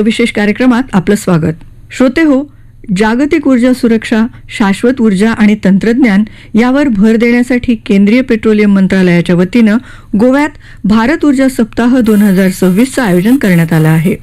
विशेष कार्यक्रमात आपलं स्वागत. श्रोते हो जागतिक ऊर्जा सुरक्षा शाश्वत ऊर्जा आणि तंत्रज्ञान यावर भर देण्यासाठी केंद्रीय पेट्रोलियम मंत्रालयाच्या वतीनं गोव्यात भारत ऊर्जा सप्ताह दोन हजार सव्वीसचं आयोजन करण्यात आलं आहे.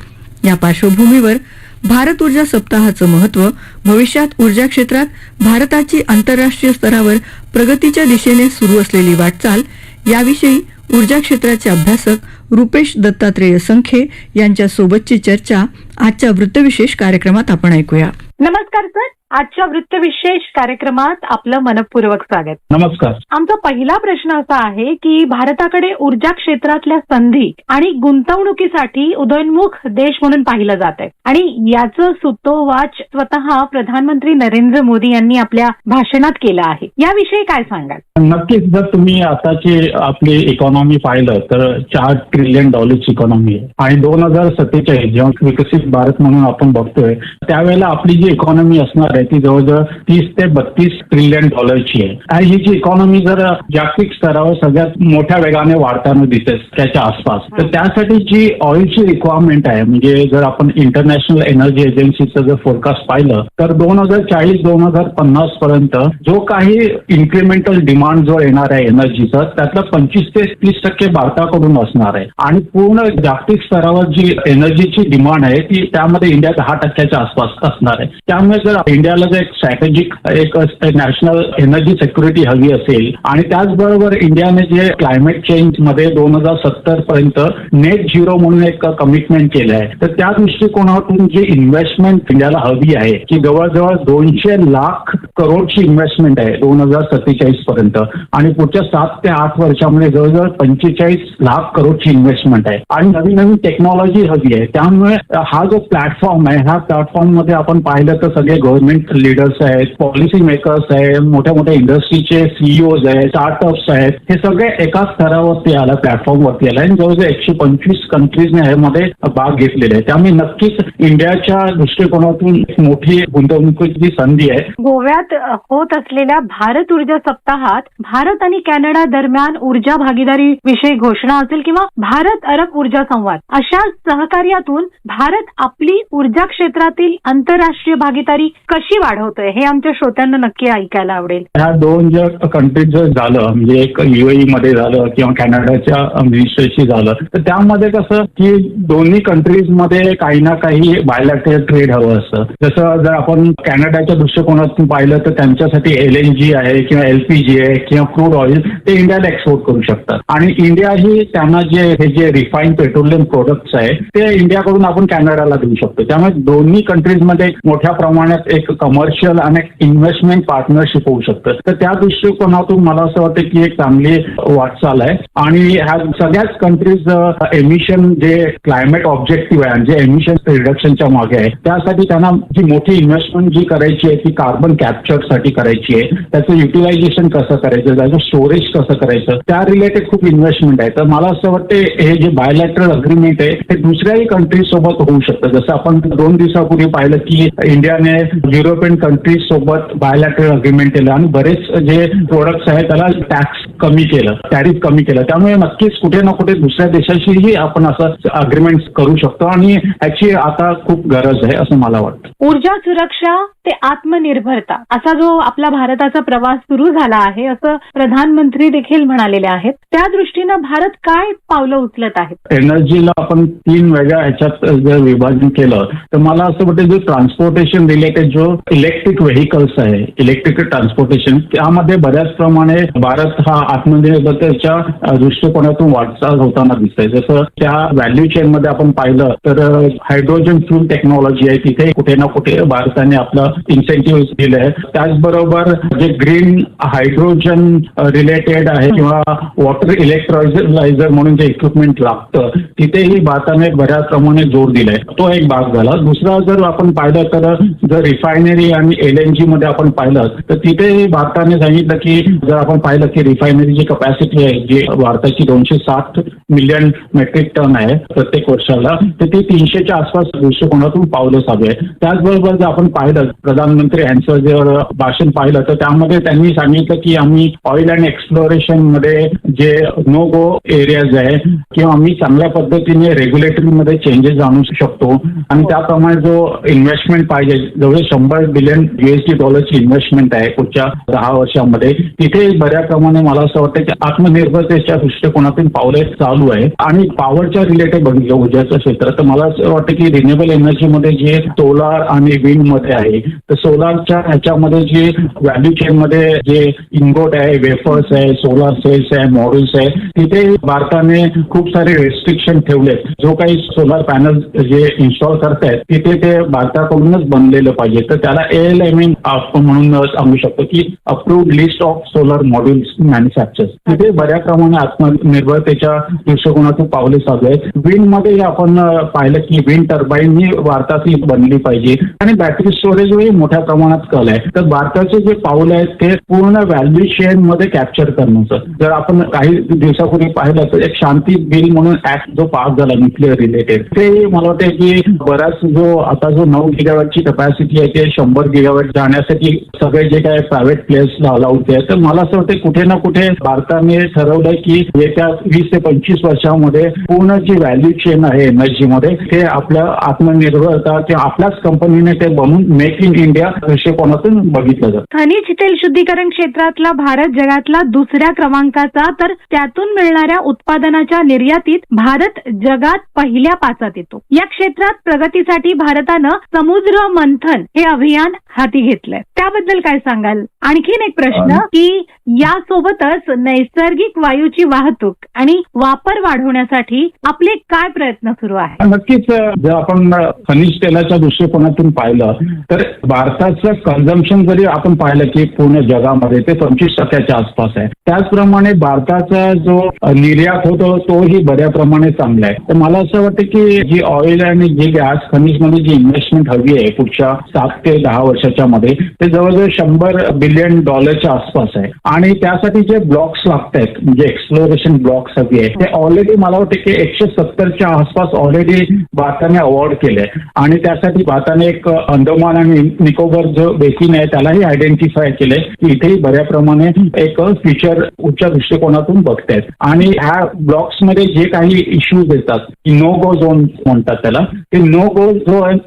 या पार्श्वभूमीवर भारत ऊर्जा सप्ताहाचं महत्त्व भविष्यात ऊर्जा क्षेत्रात भारताची आंतरराष्ट्रीय स्तरावर प्रगतीच्या दिशेने सुरू असलेली वाटचाल याविषयी ऊर्जा क्षेत्राचे अभ्यासक रुपेश दत्तात्रेय संखे यांच्यासोबतची चर्चा आजच्या वृत्तविशेष कार्यक्रमात आपण ऐकूया. नमस्कार सर. आजच्या वृत्तविशेष कार्यक्रमात आपलं मनपूर्वक स्वागत. नमस्कार. आमचा पहिला प्रश्न असा आहे की भारताकडे ऊर्जा क्षेत्रातल्या संधी आणि गुंतवणुकीसाठी उदयोन्मुख देश म्हणून पाहिलं जात आहे आणि याचं सुतोवाच स्वतः प्रधानमंत्री नरेंद्र मोदी यांनी आपल्या भाषणात केलं आहे. याविषयी काय सांगाल? नक्कीच जर तुम्ही आताची आपली इकॉनॉमी पाहिलं तर चार ट्रिलियन डॉलरची इकॉनॉमी आहे. आणि दोन हजार सत्तेचाळीस जेव्हा विकसित भारत म्हणून आपण बघतोय. त्यावेळेला आपली जी इकॉनॉमी असणार आहे ती जवळजवळ तीस ते बत्तीस ट्रिलियन डॉलरची आहे. आणि ही जी इकॉनॉमी जर जागतिक स्तरावर सगळ्यात मोठ्या वेगाने वाढताना दिसते त्याच्या आसपास तर त्यासाठी जी ऑइलची रिक्वायरमेंट आहे म्हणजे जर आपण इंटरनॅशनल एनर्जी एजन्सीचं जर फोरकास्ट पाहिलं तर दोन हजार चाळीस दोन हजार पन्नास पर्यंत जो काही इन्क्रिमेंटल डिमांड जो येणार आहे एनर्जीचा त्यातलं पंचवीस ते तीस टक्के भारताकडून असणार आहे. आणि पूर्ण जागतिक स्तरावर जी एनर्जीची डिमांड आहे ती त्यामध्ये इंडिया दहा टक्क्याच्या आसपास असणार आहे. त्यामुळे जर इंडियाला जर एक स्ट्रॅटेजिक एक नॅशनल एनर्जी सिक्युरिटी हवी असेल आणि त्याचबरोबर इंडियाने जे क्लायमेट चेंजमध्ये दोन हजार सत्तर पर्यंत नेट झिरो म्हणून एक कमिटमेंट केलं आहे. तर त्या दृष्टिकोनातून जी इन्व्हेस्टमेंट इंडियाला हवी आहे की जवळजवळ दोनशे लाख करोडची इन्व्हेस्टमेंट आहे दोन हजार सत्तेचाळीस पर्यंत आणि पुढच्या सात ते आठ वर्षामध्ये जवळजवळ पंचेचाळीस लाख करोडची इन्व्हेस्टमेंट आहे. आणि नवीन नवीन टेक्नॉलॉजी हवी आहे. त्यामुळे हा जो प्लॅटफॉर्म आहे ह्या प्लॅटफॉर्ममध्ये आपण पाहिलं तर सगळे गव्हर्नमेंट लिडर्स आहेत पॉलिसी मेकर्स आहेत मोठ्या मोठ्या इंडस्ट्रीचे सीईओज आहेत स्टार्टअप्स आहेत हे सगळे एका स्तरावरती आला प्लॅटफॉर्मवरती आला. आणि जवळजवळ एकशे पंचवीस कंट्रीजने ह्यामध्ये भाग घेतलेला आहे त्यामुळे नक्कीच इंडियाच्या दृष्टिकोनातून मोठी गुंतवणुकीची संधी आहे. गोव्यात होत असलेल्या भारत ऊर्जा सप्ताहात भारत आणि कॅनडा दरम्यान ऊर्जा भागीदारी विषयी घोषणा असेल किंवा भारत अरब ऊर्जा संवाद अशा सहकार्यातून भारत आपली ऊर्जा क्षेत्रातील आंतरराष्ट्रीय भागीदारी कशी वाढवतोय हे आमच्या श्रोत्यांना नक्की ऐकायला आवडेल. ह्या दोन जर कंट्रीज जर झालं म्हणजे एक युएई मध्ये झालं किंवा कॅनडाच्या मिनिस्टरशी झालं तर त्यामध्ये कसं की दोन्ही कंट्रीजमध्ये काही ना काही बायोलॅटरल ट्रेड हवं असतं. जसं जर आपण कॅनडाच्या दृष्टिकोनातून पाहिलं तर त्यांच्यासाठी एल एन जी आहे किंवा एलपीजी आहे किंवा क्रूड ऑइल ते इंडियाला एक्सपोर्ट करू शकतात. आणि इंडिया ही त्यांना जे हे जे रिफाईन पेट्रोलियम प्रोडक्ट्स आहे ते इंडियाकडून आपण कॅनडा करायला देऊ शकतो. त्यामुळे दोन्ही कंट्रीजमध्ये मोठ्या प्रमाणात एक कमर्शियल आणि इन्व्हेस्टमेंट पार्टनरशिप होऊ शकतं. तर त्या दृष्टिकोनातून मला असं वाटतं की एक चांगली वाटचाल आहे. आणि ह्या सगळ्याच कंट्रीज एमिशन जे क्लायमेट ऑब्जेक्टिव्ह आहे जे एमिशन रिडक्शनच्या मागे आहे त्यासाठी त्यांना जी मोठी इन्व्हेस्टमेंट जी करायची आहे ती कार्बन कॅप्चरसाठी करायची आहे. त्याचं युटिलायझेशन कसं करायचं? त्याचं स्टोरेज कसं करायचं? त्या रिलेटेड खूप इन्व्हेस्टमेंट आहे. तर मला असं वाटतं हे जे बायोलॅटरल अग्रीमेंट आहे ते दुसऱ्याही कंट्रीज सोबत होऊ शकतं. जसं आपण दोन दिवसापूर्वी पाहिलं की इंडियाने युरोपियन कंट्रीज सोबत बायोलॅटरल अग्रीमेंट केलं आणि बरेच जे प्रोडक्ट्स आहेत त्याला टॅक्स कमी केलं टॅरिफ कमी केलं. त्यामुळे नक्कीच कुठे ना कुठे दुसऱ्या देशाशीही आपण असं अग्रीमेंट करू शकतो आणि याची आता खूप गरज आहे असं मला वाटतं. ऊर्जा सुरक्षा ते आत्मनिर्भरता असा जो आपला भारताचा प्रवास सुरू झाला आहे असं प्रधानमंत्री देखील म्हणालेले आहेत. त्या दृष्टीनं भारत काय पावलं उचलत आहेत? एनर्जीला आपण तीन वेगळ्या ह्याच्यात जर विभाजन केलं तर मला असं वाटतं जो ट्रान्सपोर्टेशन रिलेटेड जो इलेक्ट्रिक व्हेकल्स आहे इलेक्ट्रिक ट्रान्सपोर्टेशन त्यामध्ये बऱ्याच प्रमाणे भारत हा आत्मनिर्भरतेच्या दृष्टिकोनातून वाटचाल होताना दिसतंय. जसं त्या व्हॅल्यू चेन मध्ये आपण पाहिलं तर हायड्रोजन फ्यूल टेक्नॉलॉजी आहे तिथे कुठे ना कुठे भारताने आपलं इन्सेंटिव्ह दिले आहे त्याचबरोबर जे ग्रीन हायड्रोजन रिलेटेड आहे किंवा वॉटर इलेक्ट्रॉलायझर म्हणून जे इक्विपमेंट लागतं तिथेही भारताने बऱ्याच प्रमाणे जोर दिलाय. तो एक भाग झाला. दुसरा जर आपण पाहिलं तर जर रिफायनरी आणि एल एन जी मध्ये आपण पाहिलं तर तिथे भारताने सांगितलं की जर आपण पाहिलं की रिफायनरीची कपॅसिटी आहे जी भारताची दोनशे साठ मिलियन मेट्रिक टन आहे प्रत्येक वर्षाला तर ती तीनशेच्या आसपास दृष्टिकोनातून पावलं चालू आहे. त्याचबरोबर जर आपण पाहिलं प्रधानमंत्री यांचं जर भाषण पाहिलं तर त्यामध्ये त्यांनी सांगितलं की आम्ही ऑइल अँड एक्सप्लोरेशनमध्ये जे नो गो एरियाज आहे किंवा आम्ही चांगल्या पद्धतीने रेग्युलेटरी मध्ये चेंजेस आणू शकतो. आणि त्याप्रमाणे जो इन्व्हेस्टमेंट पाहिजे जवळ शंभर बिलियन युएसडी डॉलरची इन्व्हेस्टमेंट आहे पुढच्या दहा वर्षामध्ये तिथे बऱ्या प्रमाणे मला असं वाटतं की आत्मनिर्भरतेच्या दृष्टिकोनातून पावले चालू आहे. आणि पॉवरच्या रिलेटेड बघितलं ऊर्जाचं क्षेत्र तर मला असं वाटतं की रिन्युएबल एनर्जीमध्ये जे सोलार आणि विंडमध्ये आहे तर सोलारच्या ह्याच्यामध्ये जे व्हॅल्यू चेन मध्ये जे इनगोट आहे वेफर्स आहे सोलार सेल्स आहे मॉड्यूल्स आहे तिथे भारताने खूप सारे रेस्ट्रिक्शन ठेवले. जो काही सोलार पॅनल जे इन्स्टॉल करतायत तिथे ते भारताकडूनच बनलेलं पाहिजे. तर त्याला एल एम एन म्हणून सांगू शकतो की approved list of solar modules manufacture तिथे बऱ्या प्रमाणे आत्मनिर्भरतेच्या दृष्टिकोनातून पावले चालू आहेत विंडमध्ये आपण पाहिलं की विंड टर्बाईन ही भारतातली बनली पाहिजे. आणि बॅटरी स्टोरेज मोठ्या प्रमाणात कल आहे. तर भारताचे जे पाऊल आहेत ते पूर्ण व्हॅल्यू चेन मध्ये कॅप्चर करण्याचं जर आपण काही दिवसापूर्वी पाहिलं तर एक शांती बिल म्हणून ऍक्ट जो पास झाला न्यूक्लिअर रिलेटेड ते मला वाटतं की बराच जो आता जो नऊ गिगावॅटची कपॅसिटी आहे ते शंभर गिगावॅट जाण्यासाठी सगळे जे काही प्रायव्हेट प्लेयर्स लावला होते. तर मला असं वाटतं कुठे ना कुठे भारताने ठरवलंय की येत्या वीस ते पंचवीस वर्षामध्ये पूर्ण जी व्हॅल्यू चेन आहे एनर्जीमध्ये ते आपल्या आत्मनिर्भरता किंवा आपल्याच कंपनीने ते बनवून मेक इन इंडिया दृष्टिकोनातून बघितलं जातं. खनिज तेल शुद्धीकरण क्षेत्रातला भारत जगातला दुसऱ्या क्रमांकाचा तर त्यातून मिळणाऱ्या उत्पादनाच्या निर्यातीत भारत जगात पहिल्या पाचात येतो. या क्षेत्रात प्रगतीसाठी भारतानं समुद्र मंथन हे अभियान हाती घेतलंय. त्याबद्दल काय सांगाल? आणखीन एक प्रश्न की यासोबतच नैसर्गिक वायूची वाहतूक आणि वापर वाढवण्यासाठी आपले काय प्रयत्न सुरू आहेत? नक्कीच जर आपण खनिज तेलाच्या दृष्टिकोनातून पाहिलं तर भारताचं कन्झम्पशन जरी आपण पाहिलं की पूर्ण जगामध्ये ते पंचवीस टक्क्याच्या आसपास आहे. त्याचप्रमाणे भारताचा जो निर्यात होतो तोही बऱ्या प्रमाणे चांगला आहे तर मला असं वाटतं की जी ऑइल आणि जी गॅस खनिजमध्ये जी इन्व्हेस्टमेंट हवी आहे पुढच्या सात ते दहा वर्षाच्या मध्ये ते जवळजवळ शंभर बिलियन डॉलरच्या आसपास आहे. आणि त्यासाठी जे ब्लॉक्स लागत म्हणजे आहेत म्हणजे एक्सप्लोरेशन ब्लॉक्स हवी आहे ते ऑलरेडी मला वाटतं की एकशे सत्तरच्या आसपास ऑलरेडी भारताने अवॉर्ड केले आणि त्यासाठी भारताने एक अंदमान आणि निकोबार जो बेसिन आहे त्यालाही आयडेंटिफाय केलंय की इथेही बऱ्या प्रमाणे एक फ्युचर उच्च दृष्टिकोनातून बघतायत. आणि ह्या ब्लॉक्समध्ये जे काही इश्यूज येतात नो गो झोन म्हणतात त्याला ते नो गो झोन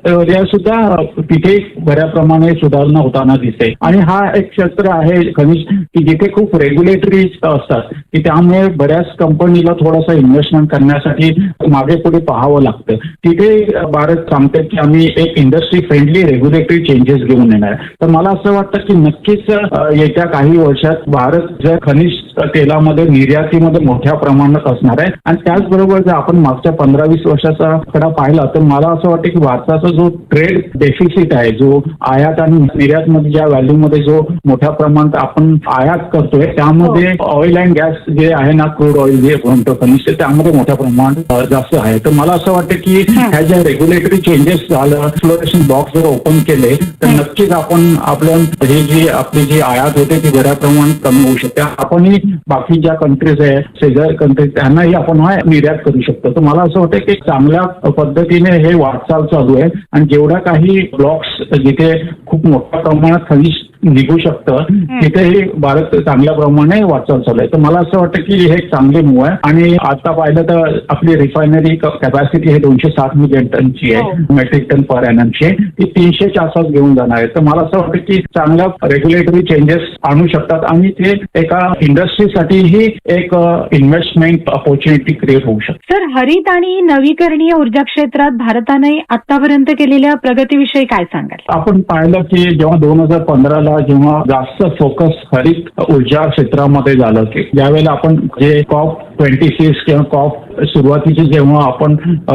सुद्धा तिथे बऱ्या प्रमाणे सुधारणा होताना दिसते. आणि हा एक क्षेत्र आहे खनिज की जिथे खूप रेग्युलेटरी असतात की त्यामुळे बऱ्याच कंपनीला थोडासा इन्व्हेस्टमेंट करण्यासाठी मागे पुढे पाहावं लागतं. तिथे भारत सांगते की आम्ही एक इंडस्ट्री फ्रेंडली रेग्युलेटरी चेंजेस घेऊन येणार. तर मला असं वाटतं की नक्कीच येत्या काही वर्षात भारत जर खनिज तेलामध्ये निर्यातीमध्ये मोठ्या प्रमाणात असणार आहे. आणि त्याचबरोबर जर आपण मागच्या पंधरा वीस वर्षाचा कडा पाहिला तर मला असं वाटतं की भारताचा जो ट्रेड डेफिसिट आहे जो आयात आणि निर्यातमध्ये ज्या व्हॅल्यूमध्ये जो मोठ्या प्रमाणात आपण आयात करतोय त्यामध्ये ऑइल अँड गॅस जे आहे ना क्रूड ऑइल जे म्हणतो खनिज त्यामध्ये मोठ्या प्रमाणात जास्त आहे. तर मला असं वाटतं की ह्या ज्या रेग्युलेटरी चेंजेस झालं एक्सप्लोरेशन बॉक्स जर ओपन केले तर नक्कीच आपण आपलं हे जी आपली जी आयात होते ती बऱ्या प्रमाणात कमी होऊ शकते. आपणही बाकी ज्या कंट्रीज आहे शेजारी कंट्रीज त्यांनाही आपण हा निर्यात करू शकतो. तर मला असं वाटतं की चांगल्या पद्धतीने हे वाटचाल चालू आहे. आणि जेवढ्या काही ब्लॉक्स जिथे खूप मोठ्या प्रमाणात खनिज निघू शकतं. तिथेही भारत चांगल्या प्रमाणे वाटचाल चालू आहे. तर मला असं वाटतं की हे एक चांगले मूव आहे. आणि आता पाहिलं तर आपली रिफायनरी कॅपॅसिटी हे दोनशे साठ मिलियन टनची आहे. मेट्रिक टन पर आहे. ती तीनशेच्या आसपास घेऊन जाणार आहे. तर मला असं वाटतं की चांगल्या रेग्युलेटरी चेंजेस आणू शकतात. आणि ते एका इंडस्ट्रीसाठीही एक इन्व्हेस्टमेंट ऑपॉर्च्युनिटी क्रिएट होऊ शकते. सर हरित आणि नवीकरणीय ऊर्जा क्षेत्रात भारताने आतापर्यंत केलेल्या प्रगतीविषयी काय सांगाल? आपण पाहिलं की जेव्हा दोन हजार पंधराला जेव्हा जास्त फोकस हरित ऊर्जा क्षेत्रामध्ये झालं की ज्यावेळेला आपण जे कॉप ट्वेंटी सिक्स किंवा कॉप सुरुवातीचे जेव्हा आपण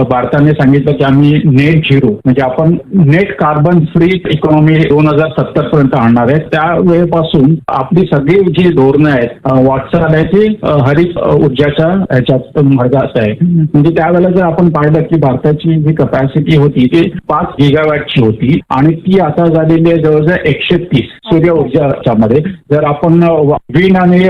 भारताने सांगितलं की आम्ही नेट झिरो म्हणजे आपण नेट कार्बन फ्री इकॉनॉमी दोन हजार सत्तर पर्यंत आणणार आहे. त्यावेळेपासून आपली सगळी जी धोरणं आहेत वाटचालाची वाटचाल आहे ती हरित ऊर्जाच्या ह्याच्यात मार्गात आहे. म्हणजे त्यावेळेला जर आपण पाहिलं की भारताची जी कपॅसिटी होती ती पाच गिगावॅटची होती आणि ती आता झालेली आहे जवळजवळ एकशे तीस. सूर्य ऊर्जाच्या मध्ये जर आपण विंड आणि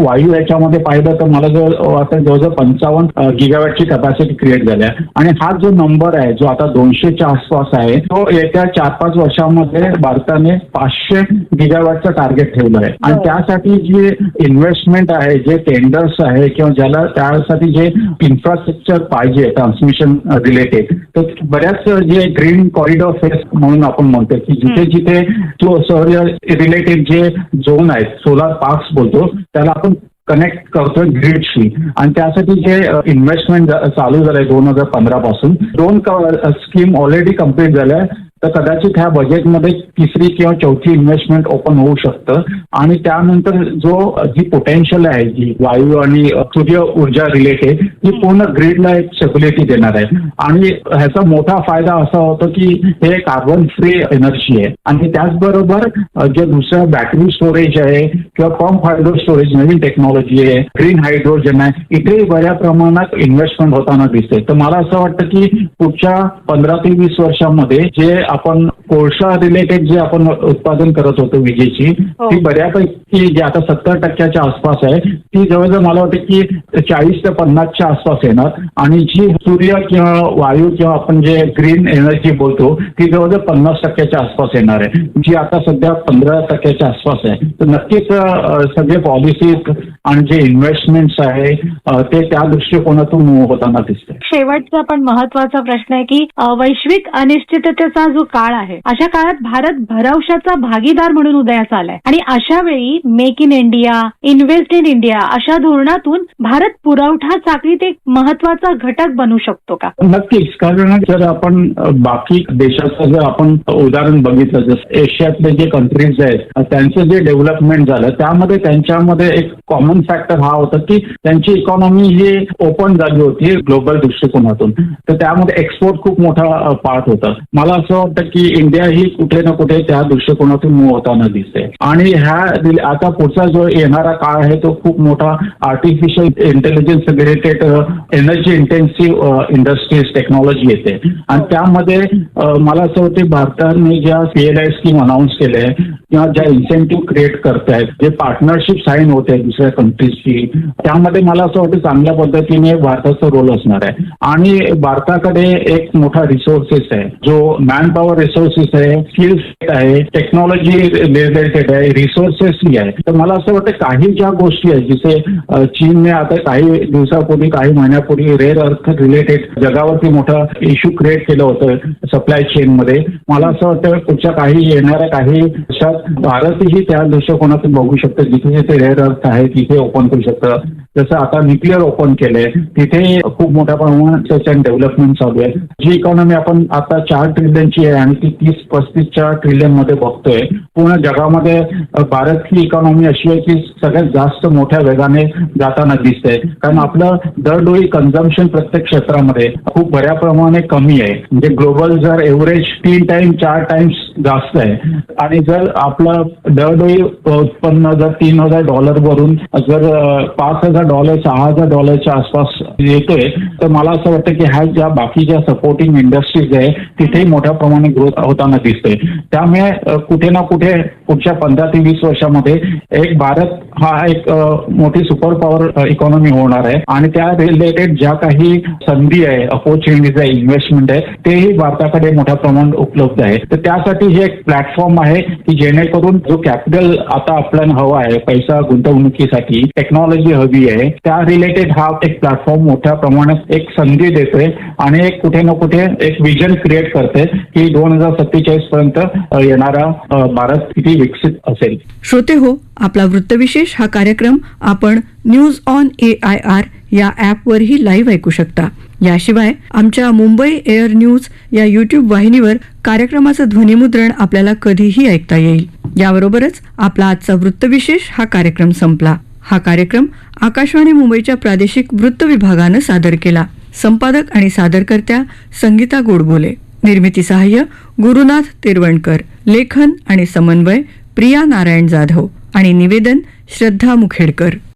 वायू याच्यामध्ये पाहिलं तर मला जर वाटतं जवळजवळ पंचावन्न गिगावॅटची कपॅसिटी क्रिएट झाल्या आणि हा जो नंबर आहे जो आता दोनशेच्या आसपास आहे तो येत्या चार पाच वर्षामध्ये भारताने पाचशे गिगावॅटचं टार्गेट ठेवलं आहे. आणि हो. त्यासाठी जे इन्व्हेस्टमेंट आहे जे टेंडर्स आहे किंवा ज्याला त्यासाठी जे इन्फ्रास्ट्रक्चर पाहिजे ट्रान्समिशन रिलेटेड तर बऱ्याच जे ग्रीन कॉरिडॉर फेस म्हणून आपण म्हणतो की जिथे जिथे जो सौर्य रिलेटेड जे झोन आहेत सोलार पार्क्स बोलतो त्याला आपण कनेक्ट करतोय ग्रीडशी आणि त्यासाठी जे इन्व्हेस्टमेंट चालू झालंय दोन हजार पंधरा पासून दोन स्कीम ऑलरेडी कंप्लीट झाल्या. तर कदाचित ह्या बजेटमध्ये तिसरी किंवा चौथी इन्व्हेस्टमेंट ओपन होऊ शकतं. आणि त्यानंतर जो जी पोटेन्शियल आहे जी वायू आणि सूर्य ऊर्जा रिलेटेड ती पूर्ण ग्रीडला एक स्टेबिलिटी देणार आहे. आणि ह्याचा मोठा फायदा असा होतो की हे कार्बन फ्री एनर्जी आहे. आणि त्याचबरोबर जे दुसरं बॅटरी स्टोरेज आहे किंवा पंप हायड्रो स्टोरेज नवीन टेक्नॉलॉजी आहे ग्रीन हायड्रोजन आहे इथे बऱ्या प्रमाणात इन्व्हेस्टमेंट होताना दिसते तर मला असं वाटतं की पुढच्या पंधरा ते वीस वर्षामध्ये जे आपण कोळसा रिलेटेड जे आपण उत्पादन करत होतो विजेची हो. ती बऱ्यापैकी जी आता सत्तर टक्क्याच्या आसपास आहे ती जवळजवळ मला वाटतं की चाळीस ते पन्नासच्या आसपास येणार. आणि जी सूर्य किंवा वायू किंवा आपण जे ग्रीन एनर्जी बोलतो ती जवळजवळ पन्नास टक्क्याच्या आसपास येणार आहे. जी आता सध्या पंधरा टक्क्याच्या आसपास आहे. तर नक्कीच सगळे पॉलिसीज आणि जे इन्व्हेस्टमेंट्स आहे ते त्या दृष्टिकोनातून होताना दिसते शेवटचा पण महत्त्वाचा प्रश्न आहे की वैश्विक अनिश्चिततेचा जो काळ आहे अशा काळात भारत भरवशाचा भागीदार म्हणून उदयास आलाय. आणि अशा वेळी make in India invest in India अशा धोरणातून भारत पुरवठा साखळीत एक महत्त्वाचा घटक बनू शकतो का? नक्कीच. कारण जर आपण बाकी देशाचं जर आपण उदाहरण बघितलं जसं एशियातले जे कंट्रीज आहेत त्यांचं जे डेव्हलपमेंट झालं त्यामध्ये त्यांच्यामध्ये एक कॉमन फॅक्टर हा होता की त्यांची इकॉनॉमी ही ओपन झाली होती ग्लोबल दृष्टिकोनातून. तर त्यामध्ये एक्सपोर्ट खूप मोठा पार्ट होता. मला असं वाटतं की इंडिया ही कुठे ना कुठे त्या दृष्टिकोनातून मूव होताना दिसते. आणि ह्या आता पुढचा जो येणारा काळ आहे तो खूप मोठा artificial intelligence related energy intensive industries technology येते. आणि त्यामध्ये अ, मला असं वाटतं भारताने ज्या पीएलआय स्कीम अनाऊन्स केल्या आहे किंवा ज्या इन्सेंटिव्ह क्रिएट करतायत जे पार्टनरशिप साईन होते दुसऱ्या कंट्रीजची त्यामध्ये मला असं वाटतं चांगल्या पद्धतीने भारताचा रोल असणार आहे. आणि भारताकडे एक मोठा रिसोर्सेस आहे जो मॅन पॉवर रिसोर्सेस आहे स्किल्स आहे टेक्नॉलॉजी रिलेटेड आहे रिसोर्सेसही आहे. तर मला असं वाटतं काही ज्या गोष्टी आहेत जिथे चीनने आता काही दिवसापूर्वी काही महिन्यापूर्वी रेअर अर्थ रिलेटेड जगावरती मोठा इश्यू क्रिएट केलं होतं सप्लाय चेन मध्ये. मला असं वाटतं पुढच्या काही येणाऱ्या काही वर्षात भारतही त्या दृष्टिकोनातून बघू शकतं जिथे जिथे रेअर अर्थ आहे तिथे ओपन करू शकतं. जसं आता न्यूक्लिअर ओपन केलंय तिथे खूप मोठ्या प्रमाणात त्याच्या डेव्हलपमेंट चालू आहे. जी इकॉनॉमी आपण आता चार ट्रिलियनची आहे आणि ती तीस पस्तीसच्या ट्रिलियनमध्ये बघतोय. पूर्ण जगामध्ये भारत ही इकॉनॉमी अशी आहे की सगळ्यात जास्त मोठ्या वेगाने जाताना दिसते कारण आपलं दरडोई कन्झम्पशन प्रत्येक क्षेत्रामध्ये खूप बऱ्या प्रमाणे कमी आहे. म्हणजे ग्लोबल जर एव्हरेज तीन टाइम चार टाइम्स जास्त आहे. आणि जर आपलं दरडोई उत्पन्न जर तीन हजार डॉलर वरून जर पाच हजार डॉलर सहा हजार डॉलरच्या आसपास येतोय तर मला असं वाटतं की ह्या ज्या बाकीच्या सपोर्टिंग इंडस्ट्रीज आहे तिथेही मोठ्या प्रमाणे ग्रोथ होताना दिसते त्यामुळे कुठे ना कुठे पुढच्या पंधरा ते वीस वर्षामध्ये एक भारत हा एक मोठी सुपर पॉवर इकॉनॉमी होणार आहे. आणि त्या रिलेटेड ज्या काही संधी आहे अपॉर्च्युनिटीज आहे इन्व्हेस्टमेंट आहे तेही भारताकडे मोठ्या प्रमाणात उपलब्ध आहे. तर त्यासाठी हे एक प्लॅटफॉर्म आहे की जेणेकरून जो कॅपिटल आता आपल्याला हवा आहे पैसा गुंतवणुकीसाठी टेक्नॉलॉजी हवी आहे त्या रिलेटेड हा एक प्लॅटफॉर्म मोठ्या प्रमाणात एक संधी देतोय आणि एक कुठे ना कुठे एक विजन क्रिएट करते की दोन हजार सत्तेचाळीस पर्यंत येणारा भारत किती विकसित असेल. श्रोते हो आपला वृत्तविशेष हा कार्यक्रम आपण news on A I R या ॲपवरही लाईव्ह ऐकू शकता. याशिवाय आमच्या मुंबई एअर न्यूज या युट्यूब वाहिनीवर कार्यक्रमाचं ध्वनिमुद्रण आपल्याला कधीही ऐकता येईल. याबरोबरच आपला आजचा वृत्तविशेष हा कार्यक्रम संपला. हा कार्यक्रम आकाशवाणी मुंबईच्या प्रादेशिक वृत्त विभागानं सादर केला. संपादक आणि सादरकर्त्या संगीता गोडबोले. निर्मिती सहाय्य गुरुनाथ तिरवणकर. लेखन आणि समन्वय प्रिया नारायण जाधव. आणि निवेदन श्रद्धा मुखेडकर.